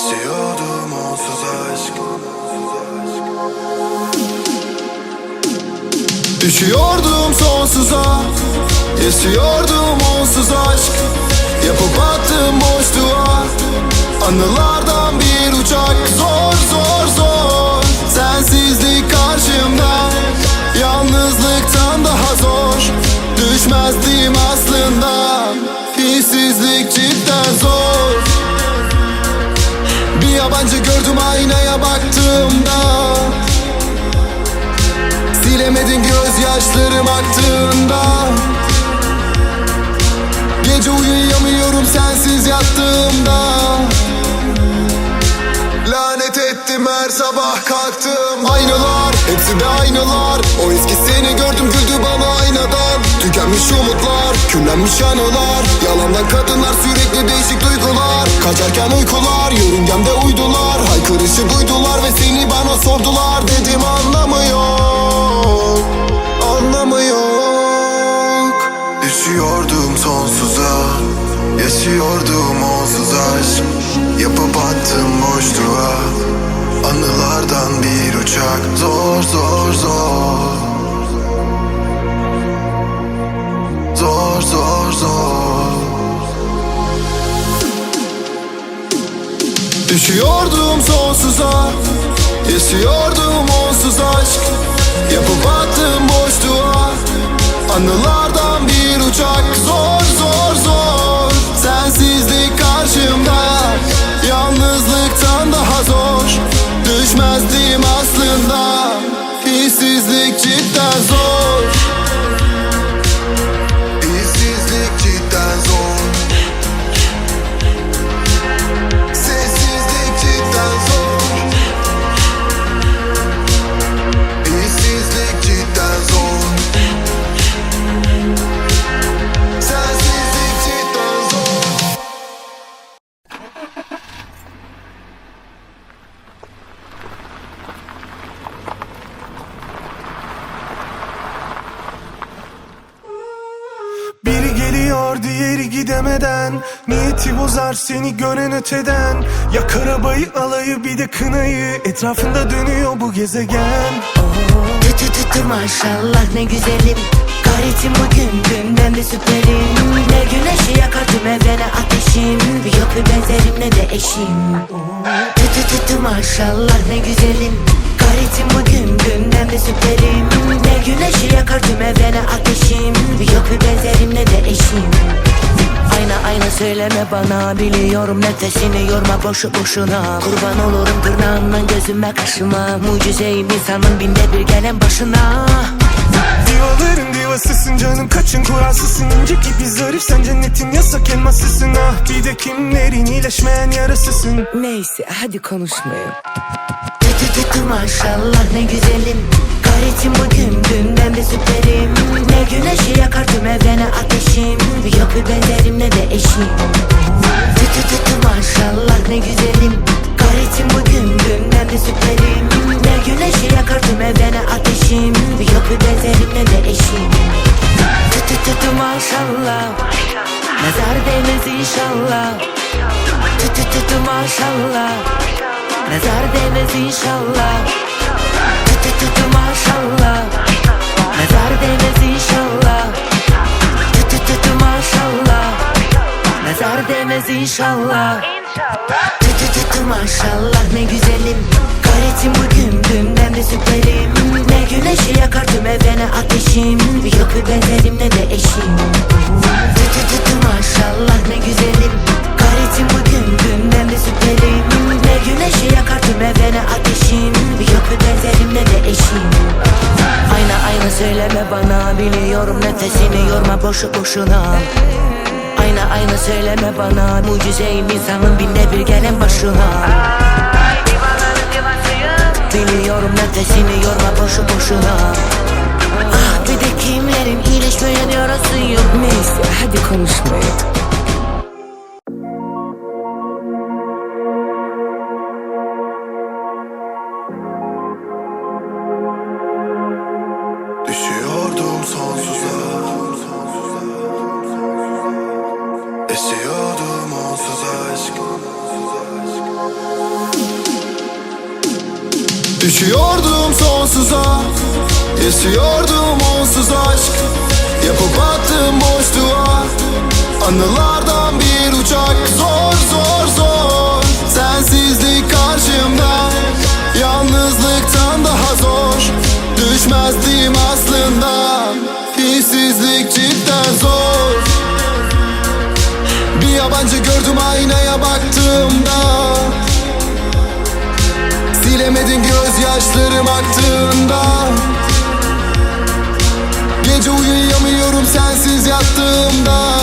Yaşıyordum onsuz aşk. Düşüyordum sonsuza Yaşıyordum onsuz aşk. Yapıp attım boşluğa Anılardan bir uçak. Zor yabancı gördüm aynaya baktığımda. Silemedin gözyaşlarım aktığında. Gece uyuyamıyorum sensiz yattığımda. Lanet ettim her sabah kalktım. Aynalar, hepsi de aynalar. O eski seni gördüm güldü bana aynadan Tükenmiş umutlar, küllenmiş anılar. Yalandan kadınlar sürekli değişik duygular. Kaçarken uykular, yörüngemde uydular. Haykırışı duydular ve seni bana sordular. Dedim anlamı yok, anlamı yok Düşüyordum sonsuza Yaşıyordum onsuz aşk. Yapıp attım boşluğa Düşüyordum sonsuza Yaşıyordum onsuz aşk. Yapıp attım boşluğa Anılardan bir uçak. Zor zor zor Sensizlik karşımda. Yalnızlıktan daha zor Düşmezdim aslında. Hissizlik cidden zor geliyor diğeri gidemeden. Niyeti bozar seni gören öteden. Yak arabayı alayı bir de kınayı. Etrafında dönüyor bu gezegen. Tü tü tü tü maşallah ne güzelim. Gayretim bugün dünden de süperim. Ne güneşi yakar tüm evrene ateşim. Yok bir benzerim ne de eşim. Tü tü tü tü maşallah ne güzelim Gayretim bugün dünden de süperim. Ne güneşi yakar tüm evrene ateşim. Yok bir benzerim ne de eşim. Ayna ayna söyleme bana Biliyorum nefesini yorma boşu boşuna. Kurban olurum tırnağından gözüme kaşıma. Mucizeyim insanın binde bir gelen başına. Divaların divasısın canım kaçın kuralsızsın. İnce gibi zarif sen cennetin yasak elmasısın. Ah bir de kimlerin iyileşmeyen yarasısın. Neyse hadi tü maşallah ne güzelim. Gayretim bugün dünden de süperim. Ne güneşi yakar tüm evrene ateşim. Yok bir benzerim ne de eşim. Tü tü tü tü maşallah ne güzelim. Gayretim bugün dünden de süperim. Ne güneşi yakar tüm evrene ateşim. Yok bir benzerim ne de eşim. Tü tü tü tü maşallah. Nazar değmez inşallah. Tü tü tü tü maşallah Nazar değmez inşallah. Tü tü tü maşallah. Nazar değmez inşallah. Tü tü tü maşallah. Nazar değmez inşallah. Tü tü tü maşallah. Ne güzelim. Gayretim bugün dünden de süperim. Ne güneşi yakar tüm evrene ateşim. Yok bir benzerim ne de eşim Biliyorum nefesini yorma boşu boşuna. Ayna ayna söyleme bana Mucizeyim insanın binde bir gelen başına. Biliyorum nefesini yorma boşu boşuna. Ah bir de kimlerin iyileşmeyen yarası yok? Neyse hadi konuşmayın Düşüyordum sonsuza Yaşıyordum onsuz aşk. Yapıp attım boşluğa Anılardan bir uçak. Zor zor zor Sensizlik karşımda. Yalnızlıktan daha zor Düşmezdim aslında. Hissizlik cidden zor. Bir yabancı gördüm aynaya baktığımda Silemedin gözyaşlarım aktığında. Gece uyuyamıyorum sensiz yattığımda